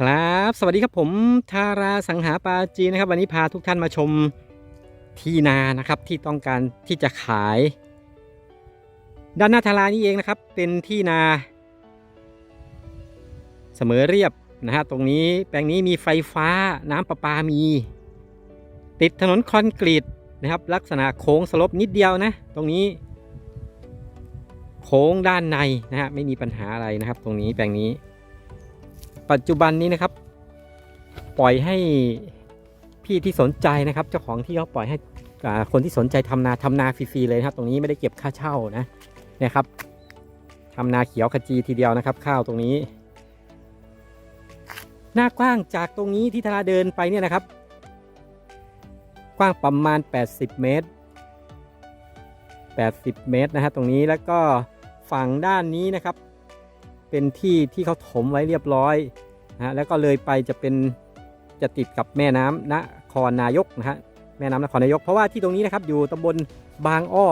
ครับ สวัสดีครับผมทาราสังหาปาจีนนะครับ วันนี้พาทุกท่านมาชมที่นานะครับที่ต้องการที่จะขาย ด้านหน้าทารานี่เองนะครับ เป็นที่นา เสมอเรียบนะฮะตรงนี้แปลงนี้มีไฟฟ้าน้ำประปามี ติดถนนคอนกรีตนะครับ ลักษณะโค้งสลบนิดเดียวนะ ตรงนี้ โค้งด้านในนะฮะไม่มีปัญหาอะไรนะครับ ตรงนี้แปลงนี้ ปัจจุบันนี้นะครับ ปล่อยให้พี่ที่สนใจนะครับ เจ้าของที่เขาปล่อยให้คนที่สนใจทำนาทำนาฟรีๆเลยนะครับ ตรงนี้ไม่ได้เก็บค่าเช่านะนี่ยครับทำนาเขียวขจีทีเดียวนะครับ ข้าวตรงนี้ หน้ากว้างจากตรงนี้ที่ธนาเดินไปเนี่ยนะครับ กว้างประมาณ 80 เมตร 80 เมตรนะฮะตรงนี้แล้วก็ฝั่งด้านนี้นะครับ เป็นที่ที่เขาถมไว้เรียบร้อยนะฮะแล้วก็เลยไปจะเป็นจะติดกับแม่น้ำนครนายกนะฮะแม่น้ำนครนายก เพราะว่าที่ตรงนี้นะครับอยู่ตำบลบางอ้อ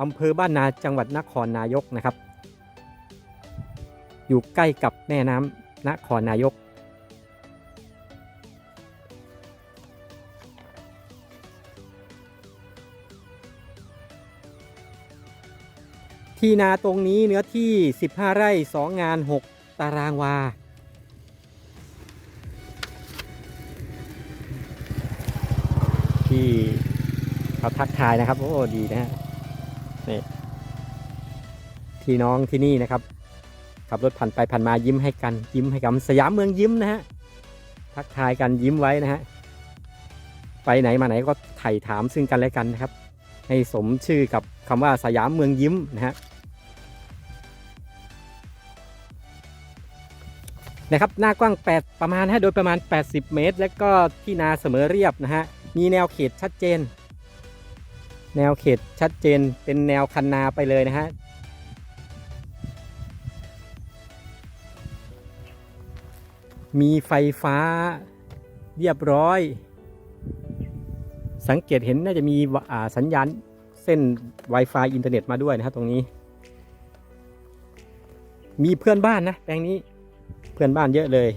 อำเภอบ้านนาจังหวัดนครนายกนะครับ อยู่ใกล้กับแม่น้ำนครนายก ที่นาตรงนี้เนื้อที่ 15 ไร่ 2 งาน 6 ตารางวา ที่เขาทักทายนะครับ โอ้ดีนะฮะนี่พี่น้องที่นี่นะครับ ขับรถผ่านไปผ่านมายิ้มให้กันยิ้มให้กันสยามเมืองยิ้มนะฮะทักทายกันยิ้มไว้นะฮะไปไหนมาไหนก็ไถ่ถามซึ่งกันและกันนะครับ ให้สมชื่อกับ คำว่าสยามเมืองยิ้มนะฮะนะครับหน้ากว้าง 8 ประมาณฮะโดยประมาณ 80 เมตร และก็ที่นาเสมอเรียบนะฮะมีแนวเขตชัดเจน แนวเขตชัดเจนเป็นแนวคันนาไปเลยนะฮะมีไฟฟ้าเรียบร้อย สังเกตเห็นน่าจะมีสัญญาณ ส้น Wi-Fi อินเทอร์เน็ตมาด้วยนะครับตรงนี้ มีเพื่อนบ้านนะแปลงนี้เพื่อนบ้านเยอะเลย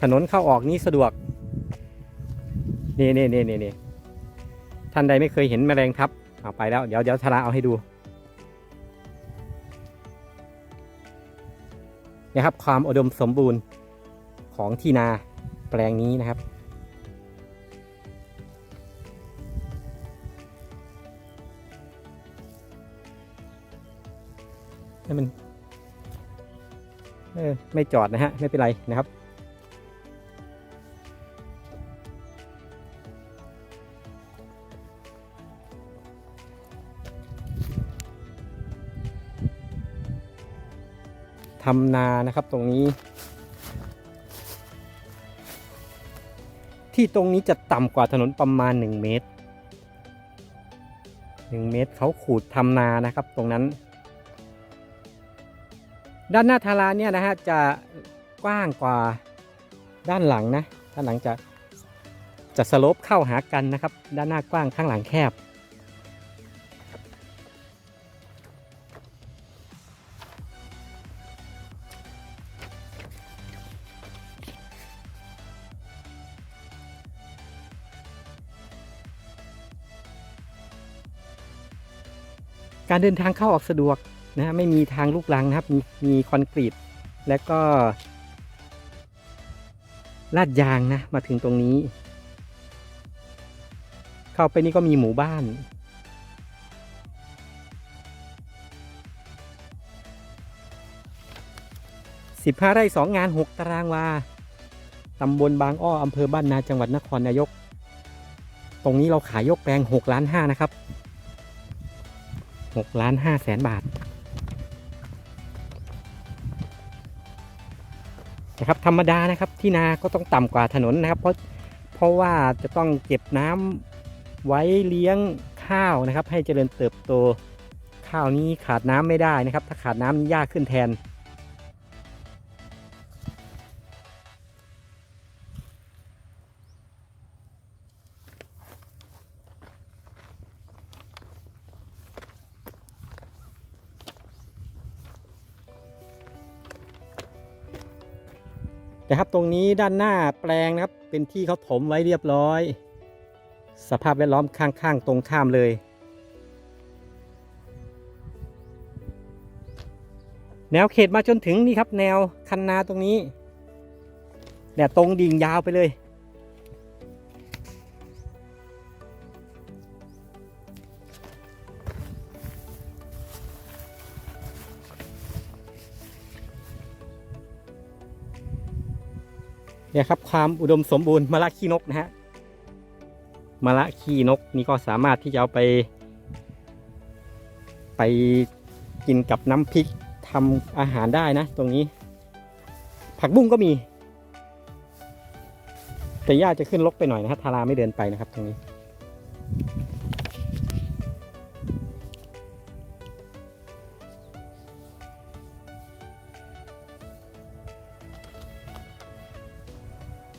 ถนนเข้าออกนี่สะดวกนี่นี่นี่นี่นี่ท่านใดไม่เคยเห็นแมลงทับเอาไปแล้ว เดี๋ยวเดี๋ยวธราเอาให้ดูนะครับความอุดมสมบูรณ์ของที่นาแปลงนี้นะครับ ให้มันเออไม่จอดนะฮะ ไม่เป็นไรนะครับ ทำนานะครับตรงนี้ ที่ตรงนี้จะต่ำกว่าถนนประมาณ 1 เมตร 1 เมตรเขาขูดทำนานะครับตรงนั้น ด้านหน้าทาราเนี่ยนะฮะจะกว้างกว่าด้านหลังนะด้านหลังจะจะสโลปเข้าหากันนะครับ ด้านหน้ากว้างข้างหลังแคบ การเดินทางเข้าออกสะดวก นะไม่มีทางลูกรังนะครับ มีมีคอนกรีตและก็ลาดยางนะ มาถึงตรงนี้ เข้าไปนี่ก็มีหมู่บ้าน สิบห้าไร่สองงานหกตารางวาตำบลบางอ้ออำเภอบ้านนาจังหวัดนครนายก ตรงนี้เราขายยกแปลงหกล้านห้านะครับหกล้านห้าแสนบาท นะครับธรรมดานะครับที่นาก็ต้องต่ำกว่าถนนนะครับ เพราะเพราะว่าจะต้องเก็บน้ำไว้เลี้ยงข้าวนะครับ ให้เจริญเติบโตข้าวนี้ขาดน้ำไม่ได้นะครับ ถ้าขาดน้ำนี่ยากขึ้นแทน นะครับตรงนี้ด้านหน้าแปลงนะครับ เป็นที่เขาถมไว้เรียบร้อย สภาพแวดล้อมข้างๆ ตรงข้ามเลย แนวเขตมาจนถึงนี่ครับ แนวคันนาตรงนี้เนี่ยตรงดิ่งยาวไปเลย เนี่ยครับความอุดมสมบูรณ์มะละขี้นกนะฮะมะละขี้นกนี่ก็สามารถที่จะเอาไป ไปกินกับน้ำพริกทำอาหารได้นะ ตรงนี้ ผักบุ้งก็มี แต่หญ้าจะขึ้นลกไปหน่อยนะครับทาราไม่เดินไปนะครับ ตรงนี้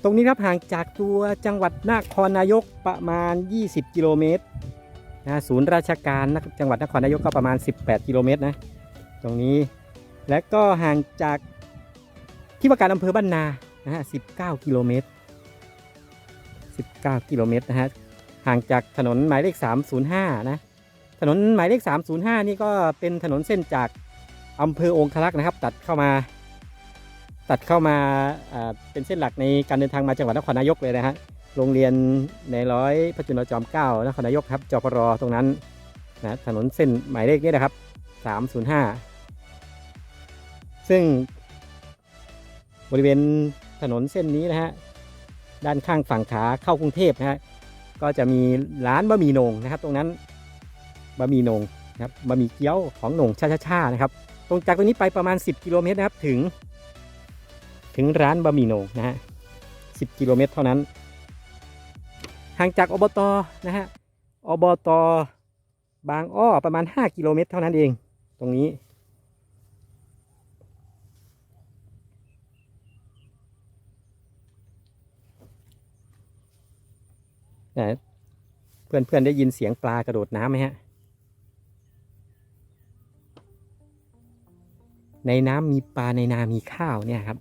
ตรงนี้ครับห่างจากตัวจังหวัดนครนายกประมาณ 20 กิโลเมตรนะศูนย์ราชการนะจังหวัดนครนายกก็ประมาณ 18 กิโลเมตรนะตรงนี้และก็ห่างจากที่ว่าการอำเภอบ้านนานะฮะ19 กิโลเมตร 19 กิโลเมตรนะฮะห่างจากถนนหมายเลข 305 นะถนนหมายเลข 305 นี่ก็เป็นถนนเส้นจากอำเภอองคลักษ์นะครับ ตัดเข้ามา ตัดเข้ามาเป็นเส้นหลักในการเดินทางมาจังหวัดนครนายกเลยนะฮะโรงเรียนในร้อยพระจุลจอมเกล้านครนายกครับจปรตรงนั้นนะถนนเส้นหมายเลขนี้นะครับ 305 ซึ่งบริเวณถนนเส้นนี้นะฮะด้านข้างฝั่งขาเข้ากรุงเทพนะฮะก็จะมีร้านบะหมี่นงนะครับ ตรงนั้นบะหมี่นงนะครับบะหมี่เกี๊ยวของหนงชาชาชานะครับ ตรงจากตรงนี้ไปประมาณ 10 กิโลเมตรนะครับถึง ถึงร้านบะหมี่โหนงนะฮะ10กิโลเมตรเท่านั้น ห่างจากอบตนะฮะอบตบางอ้อประมาณ 5 กิโลเมตรเท่านั้นเอง ตรงนี้นะเพื่อนเพื่อนๆได้ยินเสียงปลากระโดดน้ำไหมฮะ ในน้ำมีปลาในนามีข้าวเนี่ยครับ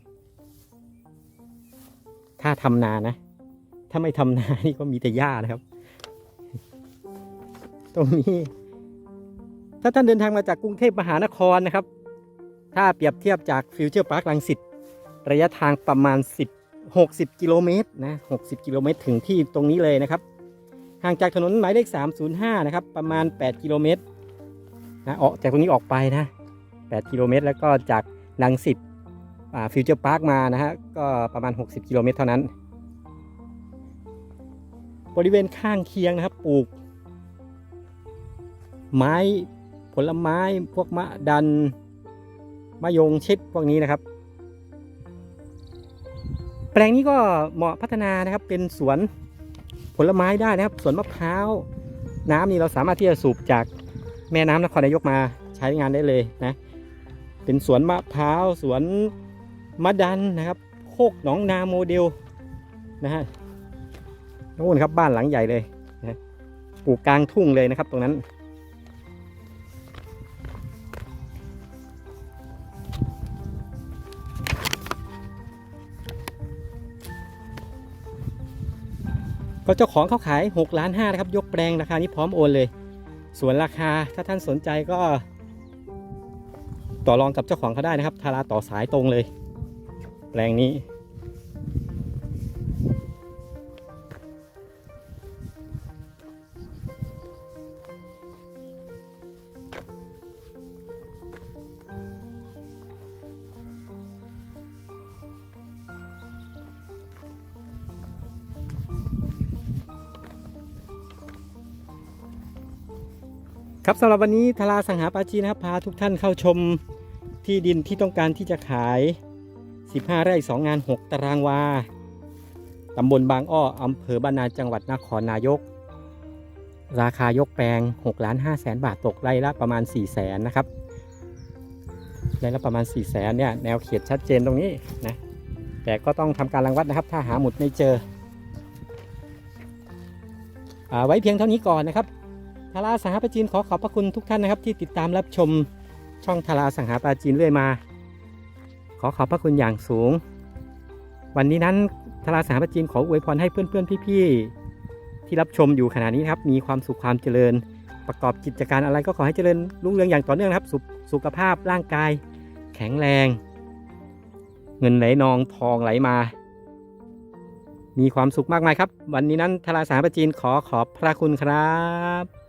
ถ้าทำนานะ ถ้าไม่ทำนานี่ก็มีแต่หญ้านะครับ ตรงนี้ ถ้าท่านเดินทางมาจากกรุงเทพมหานครนะครับ ถ้าเปรียบเทียบจากฟิวเจอร์พาร์คลังสิตระยะทางประมาณ 10 60 กิโลเมตรนะ 60 กิโลเมตรถึงที่ตรงนี้เลยนะครับ ห่างจากถนนหมายเลข 305 นะครับ ประมาณ 8 กิโลเมตรนะออกจากตรงนี้ออกไปนะ 8 กิโลเมตร แล้วก็จากลังสิต ฟิวเจอร์พาร์คมานะฮะก็ประมาณ 60 กิโลเมตรเท่านั้น บริเวณข้างเคียงนะครับปลูก ไม้ผลไม้พวกมะดันมะยงชิดพวกนี้นะครับ แปลงนี้ก็เหมาะพัฒนานะครับเป็นสวนผลไม้ได้นะครับสวนมะพร้าวน้ำนี่เราสามารถที่จะสูบจากแม่น้ำนครนายกมาใช้งานได้เลยนะ เป็นสวนมะพร้าวสวน มะดันนะครับโคกหนองนาโมเดลนะฮะนู่นครับบ้านหลังใหญ่เลยนะปลูกกลางทุ่งเลยนะครับตรงนั้น ก็เจ้าของเขาขาย6ล้าน5นะครับ ยกแปลงราคานี้พร้อมโอนเลย ส่วนราคาถ้าท่านสนใจก็ ต่อรองกับเจ้าของเขาได้นะครับทาราต่อสายตรงเลย แปลงนี้ ครับสำหรับวันนี้ทาราสังหาปาจีนะครับพาทุกท่านเข้าชมที่ดินที่ต้องการที่จะขาย 15 ไร่ 2 งาน 6 ตารางวา ตำบลบางอ้อ อำเภอบ้านนาจังหวัดนครนายก ราคายกแปลง6ล้าน5แสนบาทตกไร่ละประมาณ 4 แสนนะครับไร่ละประมาณ 4 แสนเนี่ยแนวเขตชัดเจนตรงนี้นะ แต่ก็ต้องทำการรังวัดนะครับ ถ้าหาหมุดไม่เจออไว้เพียงเท่านี้ก่อนนะครับทาราสังหาปาจีนขอขอบพระคุณทุกท่านนะครับที่ติดตามรับชมช่องทาราสังหาปาจีนเรื่อยมา ขอขอบพระคุณอย่างสูง วันนี้นั้นทราสารพระจีนขออวยพรให้เพื่อนๆพี่ๆที่รับชมอยู่ขณะนี้ครับ มีความสุขความเจริญ ประกอบกิจการอะไรก็ขอให้เจริญรุ่งเรืองอย่างต่อเนื่องครับสุขสุขภาพร่างกาย แข็งแรง เงินไหลนองทองไหลมา มีความสุขมากมายครับ วันนี้นั้นทราสารพระจีนขอขอบพระคุณครับ